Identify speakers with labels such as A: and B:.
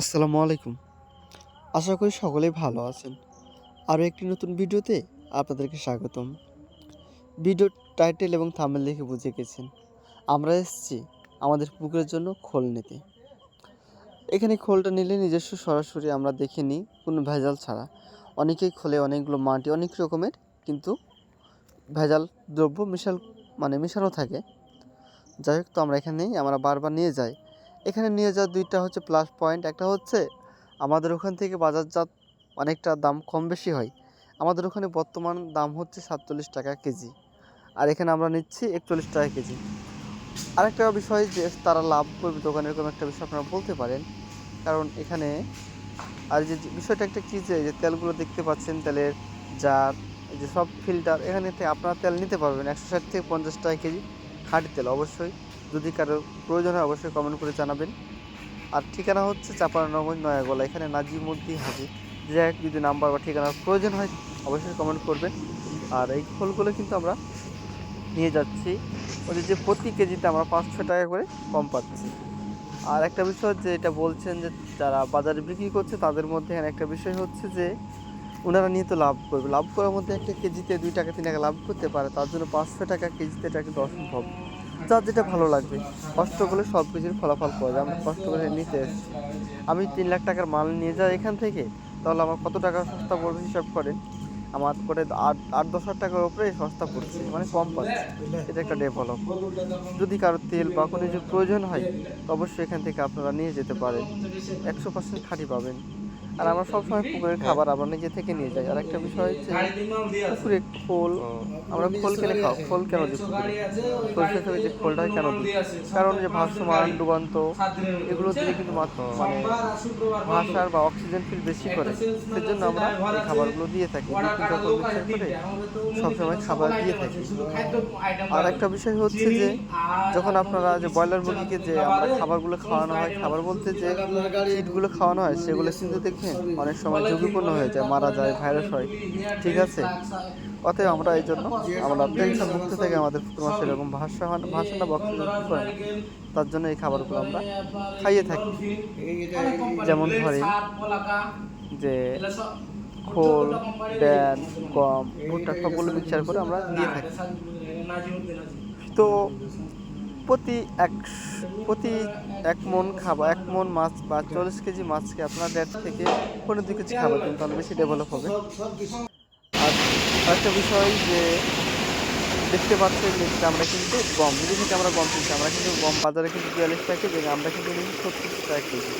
A: আসসালামু আলাইকুম। আশা করি সকলেই ভালো আছেন। আরও একটি নতুন ভিডিওতে আপনাদেরকে স্বাগতম। ভিডিও টাইটেল এবং থামেল দেখে বুঝে গেছেন, আমরা এসেছি আমাদের পুকুরের জন্য খোল নিতে। এখানে খোলটা নিলে নিজস্ব সরাসরি আমরা দেখে নিই, কোনো ভেজাল ছাড়া। অনেকেই খোলে অনেকগুলো মাটি, অনেক রকমের, কিন্তু ভেজাল দ্রব্য মিশাল মানে মেশানো থাকে। যাই হোক, তো আমরা এখানে আমরা বারবার নিয়ে যাই। এখানে নিয়ে যাওয়ার দুইটা হচ্ছে প্লাস পয়েন্ট একটা হচ্ছে আমাদের ওখান থেকে বাজারজাত অনেকটা দাম কম বেশি হয়। আমাদের ওখানে বর্তমান দাম হচ্ছে সাতচল্লিশ টাকা কেজি। আর এখানে আমরা নিচ্ছি একচল্লিশ টাকা কেজি। আরেকটা বিষয় যে তারা লাভ করবে দোকানে, এরকম একটা বিষয় আপনারা বলতে পারেন। কারণ এখানে আর যে বিষয়টা একটা কী যে তেলগুলো দেখতে পাচ্ছেন, তেলের জার যে সব ফিল্টার এখানে আপনারা তেল নিতে পারবেন একশো ষাট থেকে পঞ্চাশ টাকা কেজি খাঁটি তেল অবশ্যই। যদি কারও প্রয়োজন হয় অবশ্যই কমেন্ট করে জানাবেন। আর ঠিকানা হচ্ছে চাপানগঞ্জ নয়াগোলা। এখানে নাজিমুদ্দি হাজি। যে এক যদি নাম্বার বা ঠিকানার প্রয়োজন হয় অবশ্যই কমেন্ট করবেন। আর এই খোলগুলো কিন্তু আমরা নিয়ে যাচ্ছি। ওদের যে প্রতি কেজিতে আমরা পাঁচ পাঁচশো টাকা করে কম পাচ্ছি। আর একটা বিষয় হচ্ছে, এটা বলছেন যে যারা বাজারে বিক্রি করছে, তাদের মধ্যে এখানে একটা বিষয় হচ্ছে যে ওনারা নিয়ে তো লাভ করবে। লাভ করার মধ্যে একটা কেজিতে দুই টাকা, তিন টাকা লাভ করতে পারে। তার জন্য পাঁচশো টাকা কেজিতে এটা কিন্তু অসম্ভব। যার যেটা ভালো লাগবে। কষ্ট করলে সব কিছুর ফলাফল পাওয়া যায়। আমরা কষ্ট করে নিতে এসেছি। আমি তিন লাখ টাকার মাল নিয়ে যাই এখান থেকে, তাহলে আমার কত টাকা সস্তা পড়বে হিসাব করেন। আমার করে আট আট, দশ হাজার টাকার উপরে সস্তা পড়ছে মানে কম পাচ্ছে। এটা একটা ডেভেলপ যদি কারও তেল বা কোনো কিছু প্রয়োজন হয় অবশ্যই এখান থেকে আপনারা নিয়ে যেতে পারেন। একশো পার্সেন্ট খাঁটি পাবেন। আর আমরা সবসময় পুকুরের খাবার আমরা নিজে থেকে নিয়ে যাই। আর একটা বিষয় হচ্ছে পুকুরে খোল। আমরা খোল কেনে খাও। খোল কেন দিই সরষে থেকে যে খোলটা হয় কেন দিই? কারণ যে ভাসমান, ডুবান্ত, এগুলো দিলে কিন্তু মানে ভাষার বা অক্সিজেন ফিল বেশি করে। সেজন্য আমরা এই খাবারগুলো দিয়ে থাকি। করে সবসময় খাবার দিয়ে থাকি। আর একটা বিষয় হচ্ছে যে, যখন আপনারা যে ব্রয়লার মুরগিকে যে আমরা খাবারগুলো খাওয়ানো হয়, খাবার বলতে যে ফিডগুলো খাওয়ানো হয়, সেগুলো কিন্তু দেখবেন অনেক সময় ঝুঁকিপূর্ণ হয়ে যায়, মারা যায়, ভাইরাস হয়, ঠিক আছে? অতএব আমরা এই জন্য আমরা টেনশন মুক্ত থেকে আমাদের পুকুর মাছ এরকম ভাষা হয় ভাষা না বক্স করে না। তার জন্য এই খাবারগুলো আমরা খাইয়ে থাকি। যেমন ধরেন যে খোল ড্যান গম, ভুট্টা, সবগুলো মিক্সচার করে আমরা দিয়ে থাকি। তো প্রতি এক প্রতি এক মন খাবার, এক মন মাছ বা চল্লিশ কেজি মাছকে আপনার দেড় থেকে পনেরো দুই কেজি খাবার কিন্তু অনেক বেশি ডেভেলপ হবে। আর একটা বিষয় যে দেখতে পাচ্ছেন যে আমরা কিন্তু গম, বিদেশি থেকে আমরা গম কিনছি আমরা কিন্তু গম বাজারে কিন্তু বিয়াল্লিশ টাকা আমরা কিন্তু সত্তর টাকা কেজি।